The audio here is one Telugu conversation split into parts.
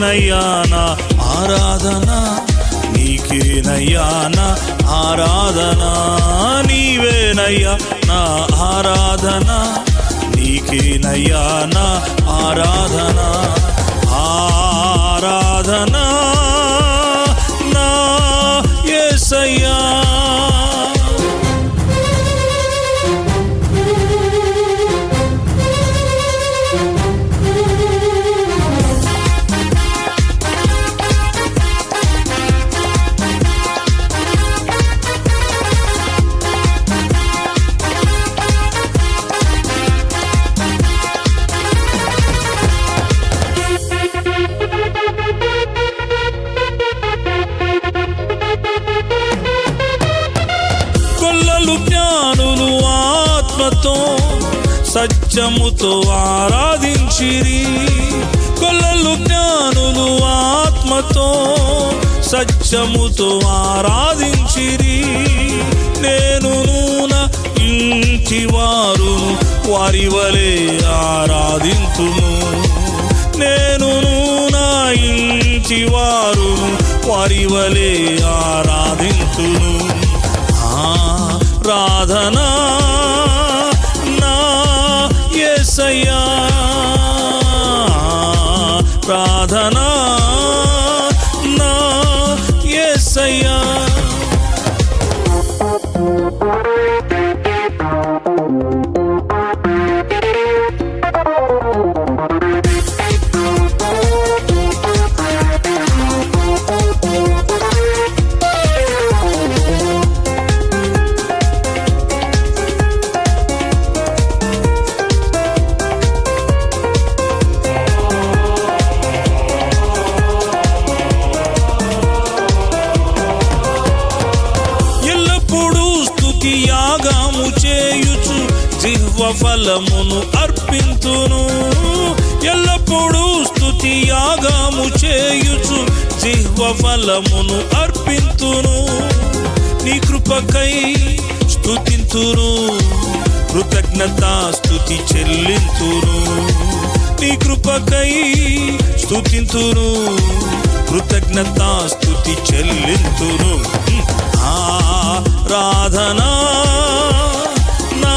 నీకేనయ్యా నా ఆరాధన? నీకేనయ్యా నా ఆరాధన? నీవేనయ్యా నా ఆరాధన? నీకేనయ్యా నా ఆరాధన? ఆరాధనా? కొల్లలు జ్ఞానులు ఆత్మతో సత్యముతో ఆరాధించిరి. కొల్లలు జ్ఞానులు ఆత్మతో సత్యముతో ఆరాధించిరి. నేను నూన ఇంటి వారు వారి వలె ఆరాధింతును నేను నా ఇంటి వారు వారి వలె ఆరాధింతును ఆరాధనా నా ఎసయ్యా ప్రార్థనా నా ఎసయ్యా స్తుతి యాగము చేయుచు జిహ్వ ఫలమును అర్పింతును. ఎల్లప్పుడూ స్థుతి యాగము చేయుచు జిహ్వ ఫలమును అర్పింతును. నీ కృపకై స్థుతింతురు కృతజ్ఞత స్థుతి చెల్లింతురు నీ కృపకై స్థుతింతురు కృతజ్ఞత స్థుతి చెల్లింతురు ఆరాధనా నా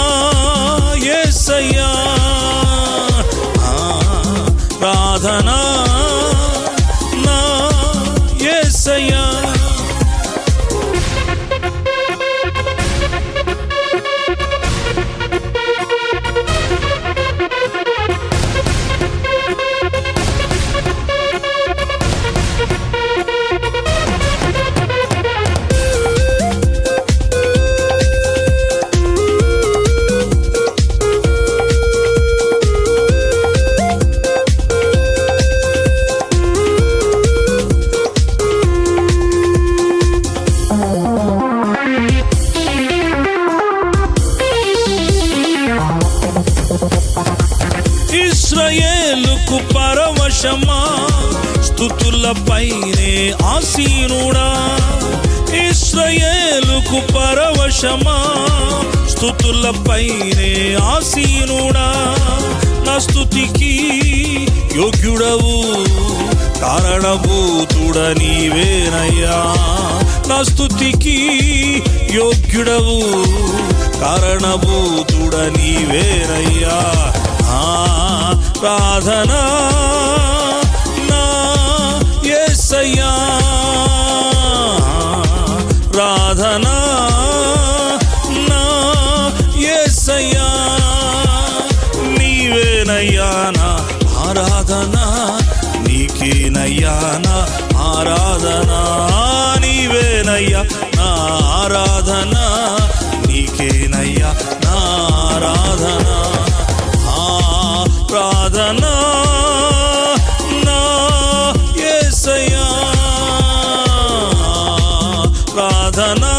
యేసయ్యా ఆరాధనా నా యేసయ్యా పైనే ఆసీనుడా. ఇస్రయేలుకు పరవశమా. స్థుతులపైనే ఆసీనుడా. నా స్థుతికి యోగ్యుడవు కారణభూతుడ నీవేనయ్యా. నా స్థుతికి యోగ్యుడవు కారణభూతుడ నీవేనయ్యా. రాధనా నీకేనయ్యానా? ఆరాధన? నీకేనయ్యానా? ఆరాధన? నీవేనయ్యా? నా ఆరాధన? నీకేనయ్యా? నా ఆరాధన? ఆరాధన నా ఏసయ్యా? ప్రార్థనా?